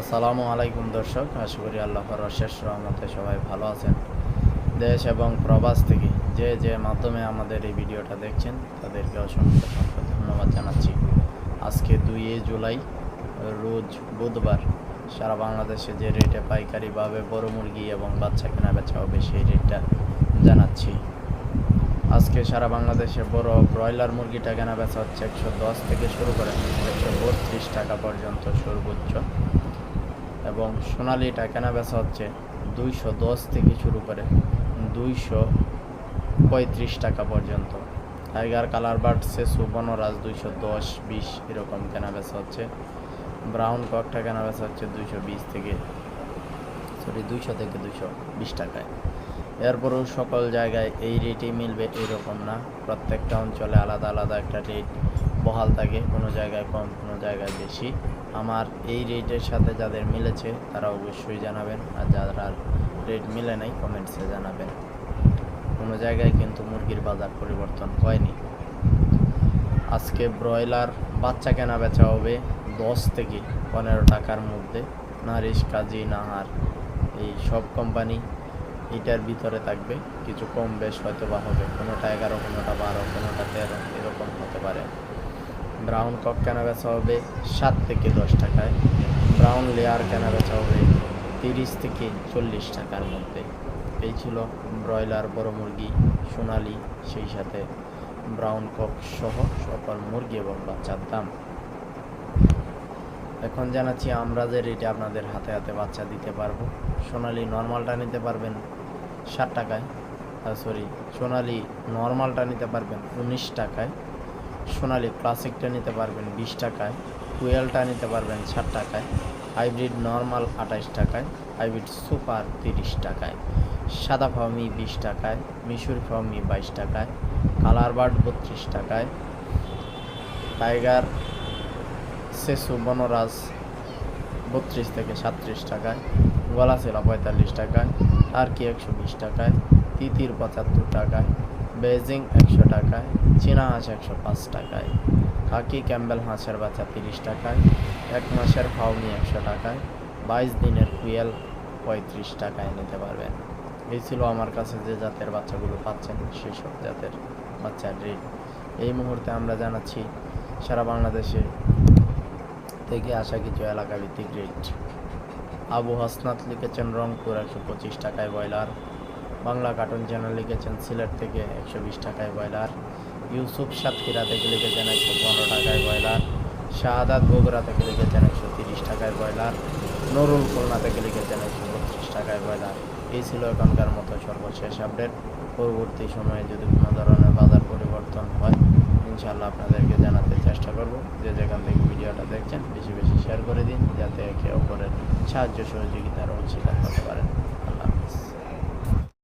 আসসালামু আলাইকুম দর্শক, আশা করি আল্লাহর অশেষ রহমতে সবাই ভালো আছেন। দেশ এবং প্রবাস থেকে যে যে মাধ্যমে আমাদের এই ভিডিওটা দেখছেন, তাদেরকে অসংখ্য অসংখ্য ধন্যবাদ জানাচ্ছি। আজকে দুই জুলাই, রোজ বুধবার, সারা বাংলাদেশে যে রেটে পাইকারিভাবে বড় মুরগি এবং বাচ্চা কেনা বেচা হবে সেই রেটটা জানাচ্ছি। আজকে সারা বাংলাদেশে বড় ব্রয়লার মুরগিটা কেনা বেচা হচ্ছে একশো দশ থেকে শুরু করে একশো বত্রিশ টাকা পর্যন্ত সর্বোচ্চ। এবং সোনালিটা কেনা বেচা হচ্ছে দুইশো দশ থেকে শুরু করে দুইশো পঁয়ত্রিশ টাকা পর্যন্ত। টাইগার, কালার বার্ড, সেসু, বনরাজ দুইশো দশ, বিশ এরকম কেনা বেচা হচ্ছে। ব্রাউন ককটা কেনা বেচা হচ্ছে দুইশো বিশ থেকে সরি দুইশো থেকে দুইশো বিশ টাকায়। এরপরেও সকল জায়গায় এই রেটই মিলবে এরকম না। প্রত্যেকটা অঞ্চলে আলাদা আলাদা একটা রেট। বহাল থাকে কোনো জায়গায় কম, কোনো জায়গায় বেশি। আমার এই রেটের সাথে যাদের মিলেছে তারা অবশ্যই জানাবেন আর যারা রেট মিলে নাই কমেন্টসে জানাবেন। কোনো জায়গায় কিন্তু মুরগির বাজার পরিবর্তন হয়নি। আজকে ব্রয়লার বাচ্চা কেনা বেচা হবে দশ থেকে পনেরো টাকার মধ্যে। নারিশ কাজী নাহার এই সব কোম্পানি এটার ভিতরে থাকবে। কিছু কম বেশ হয়তো বা হবে। কোনোটা এগারো, কোনোটা বারো, কোনোটা তেরো, এরকম হতে পারে। ব্রাউন কক কেনা বেচা হবে? সাত থেকে দশ টাকায়। ব্রাউন লেয়ার কেনা বেচা হবে? তিরিশ থেকে চল্লিশ টাকার মধ্যে। এই ছিল ব্রয়লার, বড় মুরগি, সোনালি, সেই সাথে ব্রাউন কক সহ সকল মুরগি এবং বাচ্চার দাম। এখন জানাচ্ছি আমরা যে রেটে আপনাদের হাতে হাতে বাচ্চা দিতে পারব। সোনালি নর্মালটা নিতে পারবেন ষাট টাকায়। সরি সোনালি নর্মালটা নিতে পারবেন উনিশ টাকায়। সোনালি ক্লাসিকটা নিতে পারবেন বিশ টাকায় টুয়েলটা নিতে পারবেন ষাট টাকায়, হাইব্রিড নর্মাল আঠাশ টাকায়, হাইব্রিড সুপার তিরিশ টাকায়, সাদা ফার্মি বিশ টাকায়, মিশুর ফার্মি বাইশ টাকায়, কালার বার্ড বত্রিশ টাকায়, টাইগার সেসু বনরাজ বত্রিশ থেকে সাতত্রিশ টাকায় গলাশিলা পঁয়তাল্লিশ টাকায় টার্কি একশো বিশ টাকায়, তিতির পঁচাত্তর টাকায় বেজিং একশো টাকায়, চীনা হাঁস একশো পাঁচ টাকায় কাকি ক্যাম্বেল হাঁসের বাচ্চা তিরিশ টাকায়, এক মাসের ফাউনি একশো টাকায়, বাইশ দিনের কুয়েল পঁয়ত্রিশ টাকায় নিতে পারবেন। এই ছিল আমার কাছে যে জাতের বাচ্চাগুলো পাচ্ছেন সেই সব জাতের বাচ্চার রেট এই মুহূর্তে আমরা জানাচ্ছি, সারা বাংলাদেশে থেকে আসা কিছু এলাকা ভিত্তিক রেট আবু হাসনাত লিখেছেন, রংপুর একশো পঁচিশ টাকায় ব্রয়লার। বাংলা কার্টুন চ্যানেল লিখেছেন সিলেট থেকে একশো বিশ টাকায় ব্রয়লার। ইউসুফ সাতক্ষীরা থেকে লিখেছেন একশো পনেরো টাকায় ব্রয়লার। শাহাদাত বগুড়া থেকে লিখেছেন একশো তিরিশ টাকায় ব্রয়লার। নুরুল খুলনা থেকে লিখেছেন একশো বত্রিশ টাকায় ব্রয়লার। এই ছিল এখনকার মতো সর্বশেষ আপডেট। পরবর্তী সময়ে যদি কোনো ধরনের বাজার পরিবর্তন হয় ইনশাল্লাহ আপনাদেরকে জানাতে চেষ্টা করব। যে যেখান থেকে ভিডিওটা দেখছেন, বেশি বেশি শেয়ার করে দিন, যাতে একে অপরের সাহায্য সহযোগিতার অংশীদার হতে পারেন।